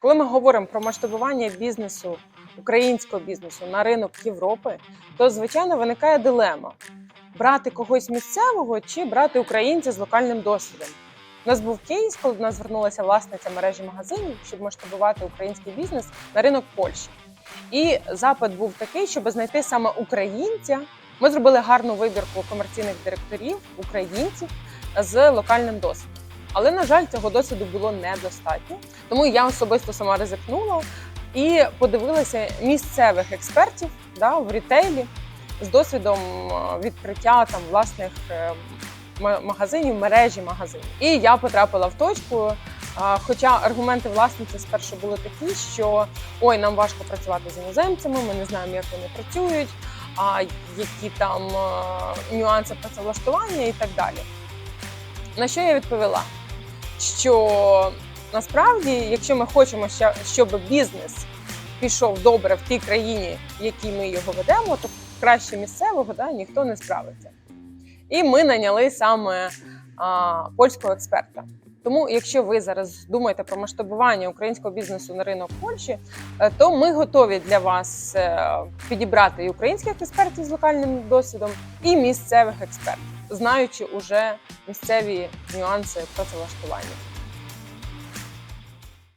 Коли ми говоримо про масштабування бізнесу, українського бізнесу на ринок Європи, то звичайно виникає дилема: брати когось місцевого чи брати українця з локальним досвідом. У нас був кейс, коли до нас звернулася власниця мережі магазинів, щоб масштабувати український бізнес на ринок Польщі. І запит був такий, щоб знайти саме українця. Ми зробили гарну вибірку комерційних директорів, українців з локальним досвідом. Але на жаль, цього досвіду було недостатньо. Тому я особисто сама ризикнула і подивилася місцевих експертів да, в рітейлі з досвідом е, відкриття там власних е, магазинів, мережі магазинів. І я потрапила в точку. Хоча аргументи власниці спершу були такі, що ой, нам важко працювати з іноземцями, ми не знаємо, як вони працюють, а які там е, нюанси працевлаштування і так далі. На що я відповіла? Що насправді, якщо ми хочемо, щоб бізнес пішов добре в тій країні, в якій ми його ведемо, то краще місцевого да, ніхто не справиться. І ми наняли саме а, польського експерта. Тому, якщо ви зараз думаєте про масштабування українського бізнесу на ринок Польщі, е, то ми готові для вас е, підібрати і українських експертів з локальним досвідом, і місцевих експертів, знаючи уже місцеві нюанси працевлаштування.